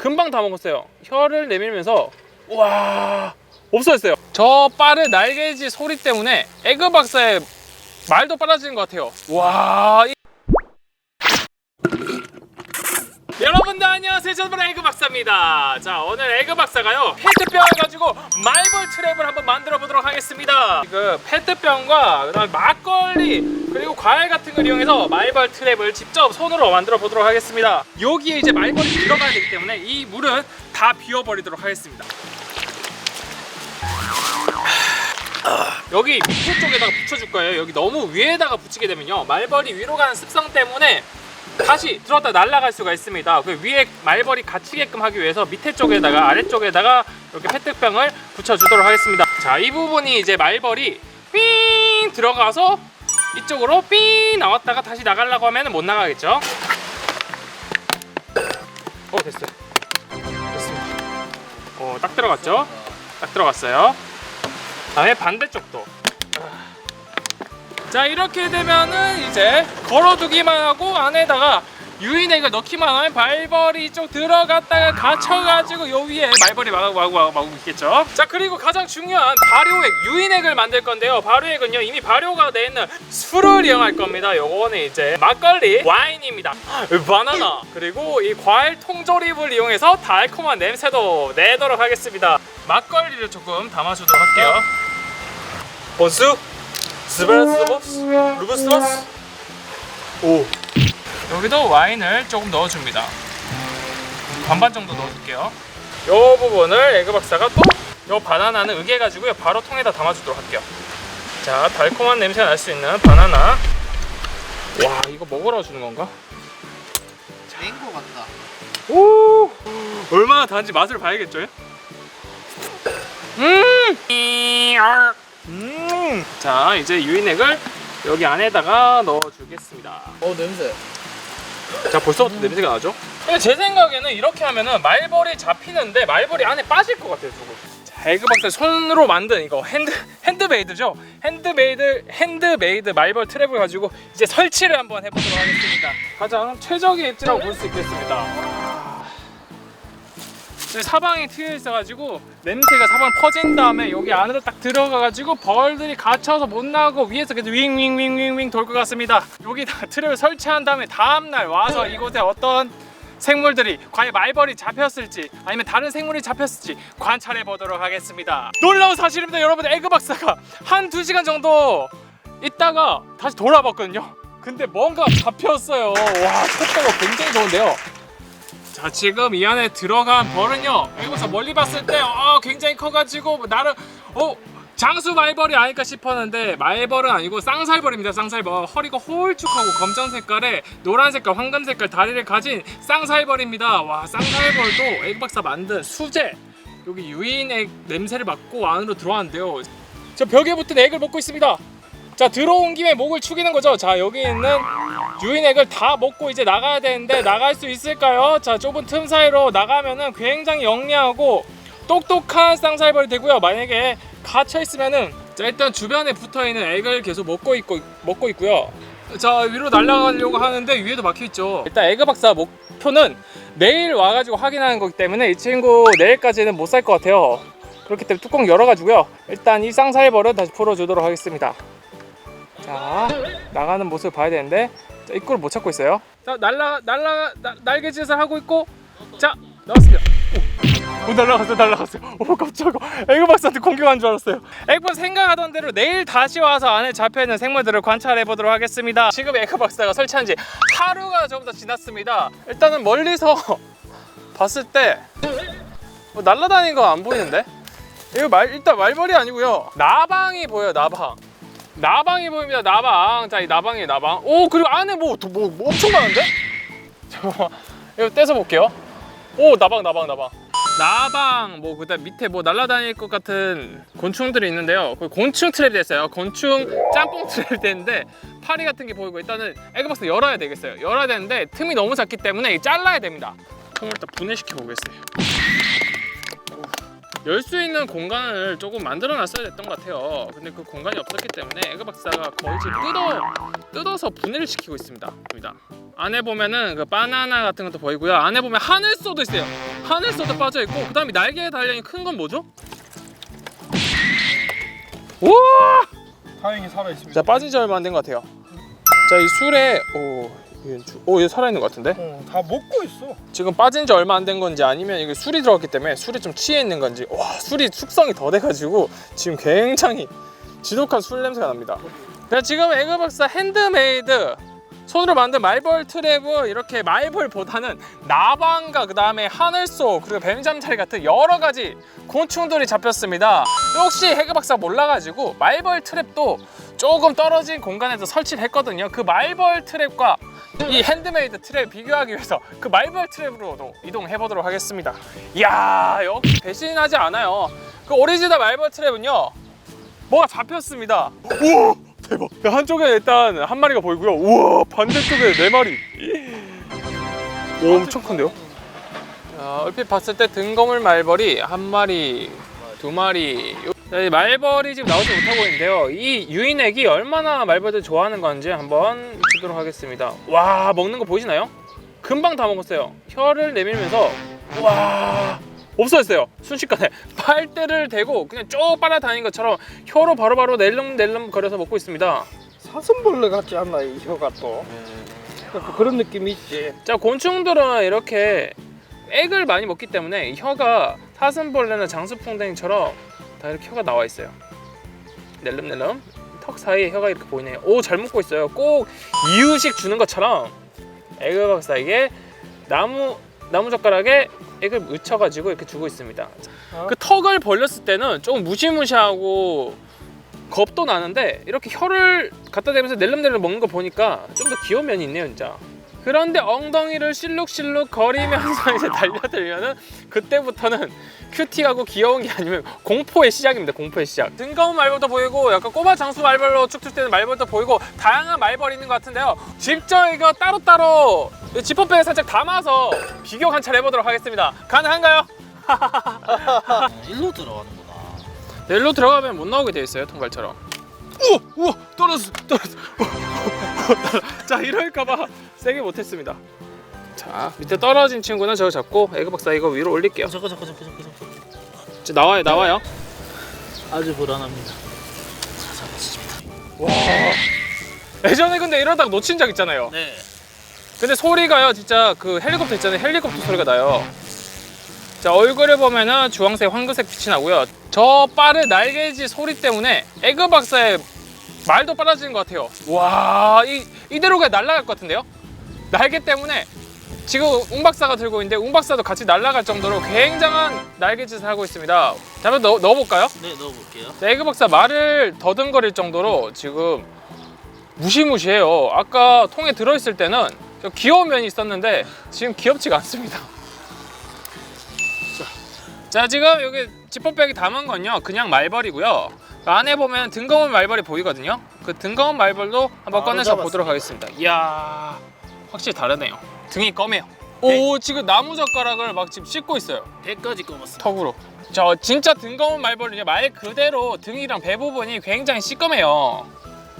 금방 다 먹었어요. 혀를 내밀면서 와 없어졌어요. 저 빠른 날개짓 소리 때문에 에그 박사의 말도 빨라지는 것 같아요. 와. 이- 여러분들 안녕하세요. 저는 에그 박사입니다. 자 오늘 에그 박사가요 페트병을 가지고 말 하겠습니다. 그 페트병과 그다음 막걸리 그리고 과일 같은 걸 이용해서 말벌 트랩을 직접 손으로 만들어 보도록 하겠습니다. 여기에 이제 말벌이 들어가야 되기 때문에 이 물은 다 비워버리도록 하겠습니다. 여기 밑에 쪽에다가 붙여줄 거예요. 여기 너무 위에다가 붙이게 되면요 말벌이 위로 가는 습성 때문에 다시 들어왔다 날아갈 수가 있습니다. 그 위에 말벌이 갇히게끔 하기 위해서 밑에 쪽에다가 아래쪽에다가 이렇게 페트병을 붙여주도록 하겠습니다. 자, 이 부분이 이제 말벌이 삥 들어가서 이쪽으로 삥 나왔다가 다시 나가려고 하면 못 나가겠죠. 어 됐어요. 됐습니다. 어 딱 들어갔죠? 딱 들어갔어요. 다음에 반대쪽도. 자 이렇게 되면은 이제 걸어두기만 하고 안에다가 유인액을 넣기만 하면 말벌이 이쪽 들어갔다가 갇혀가지고 요 위에 말벌이 마구 마구 마구 마구 있겠죠. 자 그리고 가장 중요한 발효액 유인액을 만들 건데요. 발효액은요 이미 발효가 돼 있는 술을 이용할 겁니다. 요거는 이제 막걸리 와인입니다. 바나나 그리고 이 과일 통조림을 이용해서 달콤한 냄새도 내도록 하겠습니다. 막걸리를 조금 담아주도록 할게요. 본수 스베르스버스? 루브스버스? 오. 여기도 와인을 조금 넣어줍니다. 반반 정도 넣어줄게요. 이 부분을 에그 박사가 또이 바나나는 으개가지고요. 바로 통에다 담아주도록 할게요. 자 달콤한 냄새 날 수 있는 바나나. 와 이거 먹으러 주는 건가? 맹고 같다. 오! 얼마나 단지 맛을 봐야겠죠? 음, 음. 자 이제 유인액을 여기 안에다가 넣어주겠습니다. 어 냄새. 자 벌써부터 냄새가 나죠? 근데 제 생각에는 이렇게 하면은 말벌이 잡히는데 말벌이 안에 빠질 것 같아요 조금. 자 에그 박사 손으로 만든 이거 핸드 핸드메이드죠? 핸드메이드 핸드메이드 말벌 트랩을 가지고 이제 설치를 한번 해보도록 하겠습니다. 가장 최적의 입지라고 볼 수 있겠습니다. 와. 네, 사방에 트여 있어가지고 냄새가 사방 퍼진 다음에 여기 안으로 딱 들어가가지고 벌들이 갇혀서 못 나가고 위에서 계속 윙윙윙윙윙 돌 것 같습니다. 여기 다 트랩을 설치한 다음에 다음날 와서 이곳에 어떤 생물들이 과연 말벌이 잡혔을지 아니면 다른 생물이 잡혔을지 관찰해 보도록 하겠습니다. 놀라운 사실입니다, 여러분. 에그 박사가 한 두 시간 정도 있다가 다시 돌아봤거든요. 근데 뭔가 잡혔어요. 와, 속도가 굉장히 좋은데요. 자 지금 이 안에 들어간 벌은요 여기서 멀리 봤을 때 어, 굉장히 커가지고 나름 어 장수 말벌이 아닐까 싶었는데 말벌은 아니고 쌍살벌입니다 쌍살벌. 허리가 홀쭉하고 검정 색깔에 노란 색깔 황금 색깔 다리를 가진 쌍살벌입니다. 와 쌍살벌도 에그박사 만든 수제 여기 유인액 냄새를 맡고 안으로 들어왔는데요. 저 벽에 붙은 액을 먹고 있습니다 자 들어온 김에 목을 축이는 거죠 자 여기 있는 유인액을 다 먹고 이제 나가야 되는데 나갈 수 있을까요? 자 좁은 틈 사이로 나가면은 굉장히 영리하고 똑똑한 쌍살벌이 되고요. 만약에 갇혀 있으면은 자 일단 주변에 붙어 있는 액을 계속 먹고 있고 먹고 있고요. 자 위로 날아가려고 하는데 위에도 막혀 있죠. 일단 에그 박사 목표는 내일 와가지고 확인하는 거기 때문에 이 친구 내일까지는 못 살 것 같아요. 그렇기 때문에 뚜껑 열어가지고요. 일단 이 쌍살벌을 다시 풀어주도록 하겠습니다. 자 나가는 모습을 봐야 되는데 자, 입구를 못 찾고 있어요. 자 날라 날라 나, 날개짓을 하고 있고 자 나왔습니다. 오, 오 날라갔어 날라갔어요. 오 깜짝아. 에그 박사한테 공격한 줄 알았어요. 에그 박사 생각하던 대로 내일 다시 와서 안에 잡혀 있는 생물들을 관찰해 보도록 하겠습니다. 지금 에그 박사가 설치한 지 하루가 조금 더 지났습니다. 일단은 멀리서 봤을 때 뭐 날라다니는 거 안 보이는데? 이거 말 일단 말벌이 아니고요. 나방이 보여요 나방. 나방이 보입니다. 나방. 자, 이 나방이에요. 나방. 오, 그리고 안에 뭐, 또 뭐, 뭐 엄청 많은데? 잠깐만. 이거 떼서 볼게요. 오, 나방, 나방, 나방. 나방, 뭐, 그다음 밑에 뭐 날아다닐 것 같은 곤충들이 있는데요. 그 곤충 트랩이 됐어요. 곤충 짬뽕 트랩이 됐는데 파리 같은 게 보이고 일단은 에그박스 열어야 되겠어요. 열어야 되는데 틈이 너무 작기 때문에 이 잘라야 됩니다. 통을 일단 분해시켜 보겠어요. 열 수 있는 공간을 조금 만들어 놨어야 됐던 것 같아요. 근데 그 공간이 없었기 때문에 에그 박사가 거의 지금 뜯어 뜯어서 분해를 시키고 있습니다. 안에 보면은 그 바나나 같은 것도 보이고요. 안에 보면 하늘소도 있어요. 하늘소도 빠져 있고 그 다음에 날개에 달려 있는 큰 건 뭐죠? 우와! 다행히 살아 있습니다. 자 빠진 지 얼마 안 된 것 같아요. 자 이 술에 오, 오, 얘 살아있는 것 같은데? 어, 다 먹고 있어. 지금 빠진 지 얼마 안 된 건지 아니면 이게 술이 들어갔기 때문에 술이 좀 취해 있는 건지 와 술이 숙성이 더 돼가지고 지금 굉장히 지독한 술 냄새가 납니다. 네, 지금 에그박사 핸드메이드 손으로 만든 말벌 트랩은 이렇게 말벌보다는 나방과 그 다음에 하늘소 그리고 뱀잠자리 같은 여러 가지 곤충들이 잡혔습니다. 혹시 해그박사 몰라가지고 말벌 트랩도 조금 떨어진 공간에서 설치를 했거든요. 그 말벌 트랩과 이 핸드메이드 트랩 비교하기 위해서 그 말벌 트랩으로도 이동해 보도록 하겠습니다. 이야 역시 배신하지 않아요. 그 오리지널 말벌 트랩은요 뭐가 잡혔습니다. 우와 대박. 한쪽에 일단 한 마리가 보이고요. 우와 반대쪽에 네 마리. 오 엄청 큰데요? 자, 얼핏 봤을 때 등거물 말벌이 한 마리, 두 마리. 이 말벌이 지금 나오지 못하고 있는데요. 이 유인액이 얼마나 말벌들 좋아하는 건지 한번 보도록 하겠습니다. 와 먹는 거 보이시나요? 금방 다 먹었어요. 혀를 내밀면서 와 없어졌어요. 순식간에 빨대를 대고 그냥 쭉 빨아다니는 것처럼 혀로 바로바로 낼름낼름 거려서 먹고 있습니다. 사슴벌레 같지 않나 이 혀가 또. 약간 그런 느낌이 있지. 자 곤충들은 이렇게 액을 많이 먹기 때문에 이 혀가 사슴벌레나 장수풍뎅이처럼 다 이렇게 혀가 나와 있어요. 낼름낼름 턱 사이에 혀가 이렇게 보이네요. 오 잘 먹고 있어요. 꼭 이유식 주는 것처럼 에그 박사에게 나무 나무 젓가락에 액을 묻혀가지고 이렇게 주고 있습니다. 어? 그 턱을 벌렸을 때는 조금 무시무시하고 겁도 나는데 이렇게 혀를 갖다 대면서 낼름낼름 먹는 거 보니까 좀 더 귀여운 면이 있네요 진짜 그런데 엉덩이를 실룩실룩 거리면서 이제 달려들면은 그때부터는 큐티하고 귀여운 게 아니면 공포의 시작입니다 공포의 시작 뜬금없는 말벌도 보이고 약간 꼬마 장수 말벌로 축축 되는 말벌도 보이고 다양한 말벌이 있는 것 같은데요 직접 이거 따로따로 이 지퍼백에 살짝 담아서 비교 관찰 해보도록 하겠습니다 가능한가요? 일로 들어가는구나. 일로 들어가면 못 나오게 돼 있어요 통발처럼. 우와 우와 떨어졌어 떨어졌어. 자 이럴까봐 세게 못했습니다. 자 밑에 떨어진 친구는 저거 잡고 에그 박사 이거 위로 올릴게요. 잠깐 잠깐 잠깐 잠깐 잠깐. 자, 나와요 나와요. 아주 불안합니다. 와. 예전에 근데 이러다가 놓친 적 있잖아요. 네. 근데 소리가요 진짜 그 헬리콥터 있잖아요 헬리콥터 소리가 나요. 자 얼굴을 보면은 주황색 황금색 빛이 나고요. 저 빠른 날개짓 소리 때문에 에그 박사의 말도 빨라지는 것 같아요. 와, 이 이대로 그냥 날아갈 것 같은데요? 날개 때문에 지금 웅 박사가 들고 있는데 웅 박사도 같이 날아갈 정도로 굉장한 날개짓을 하고 있습니다. 자, 한번 넣, 넣어볼까요? 네, 넣어볼게요. 네, 에그 박사 말을 더듬거릴 정도로 지금 무시무시해요. 아까 통에 들어있을 때는 저 귀여운 면이 있었는데 지금 귀엽지가 않습니다. 자, 지금 여기 지퍼백이 담은 건요 그냥 말벌이고요. 그 안에 보면 등 검은 말벌이 보이거든요. 그 등 검은 말벌도 한번 바로 꺼내서 잡았습니다. 보도록 하겠습니다. 이야, 확실히 다르네요. 등이 검해요. 오, 지금 나무 젓가락을 막 지금 씻고 있어요. 배까지 검었습니다. 턱으로. 저 진짜 등 검은 말벌은요 말 그대로 등이랑 배 부분이 굉장히 시꺼매요.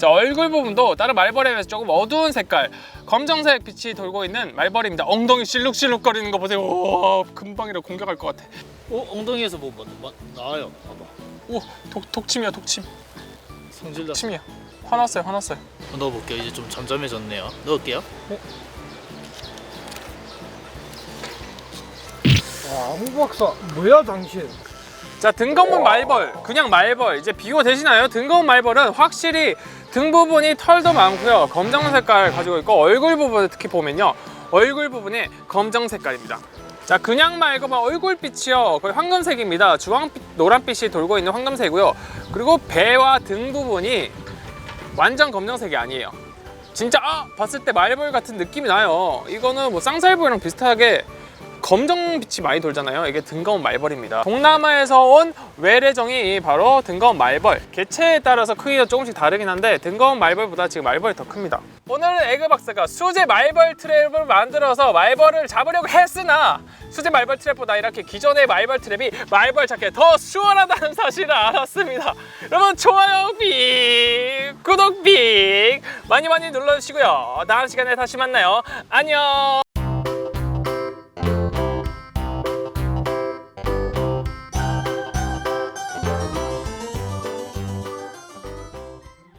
자 얼굴 부분도 다른 말벌에 비해서 조금 어두운 색깔 검정색 빛이 돌고 있는 말벌입니다. 엉덩이 실룩실룩 거리는 거 보세요. 오, 금방이라 공격할 것 같아. 어, 엉덩이에서 뭐, 뭐, 뭐 나와요. 봐봐. 오, 독 독침이야 독침. 성질 나. 독침이야. 화났어요 화났어요. 넣어볼게요. 이제 좀 잠잠해졌네요. 넣을게요. 와, 홍 박사, 뭐야 당신? 자 등검은 말벌 그냥 말벌 이제 비교 되시나요? 등검은 말벌은 확실히 등 부분이 털도 많고요. 검정 색깔 가지고 있고 얼굴 부분을 특히 보면요. 얼굴 부분이 검정 색깔입니다. 자 그냥 말고만 얼굴빛이요. 거의 황금색입니다. 주황빛 노란빛이 돌고 있는 황금색이고요. 그리고 배와 등 부분이 완전 검정색이 아니에요. 진짜 아 봤을 때 말벌 같은 느낌이 나요. 이거는 뭐 쌍살보이랑 비슷하게 검정빛이 많이 돌잖아요. 이게 등검은 말벌입니다. 동남아에서 온 외래종이 바로 등검은 말벌. 개체에 따라서 크기가 조금씩 다르긴 한데 등검은 말벌보다 지금 말벌이 더 큽니다. 오늘은 에그 박사가 수제 말벌 트랩을 만들어서 말벌을 잡으려고 했으나 수제 말벌 트랩보다 이렇게 기존의 말벌 트랩이 말벌 잡기에 더 수월하다는 사실을 알았습니다. 여러분 좋아요 빅, 구독 빅 많이 많이 눌러주시고요. 다음 시간에 다시 만나요. 안녕.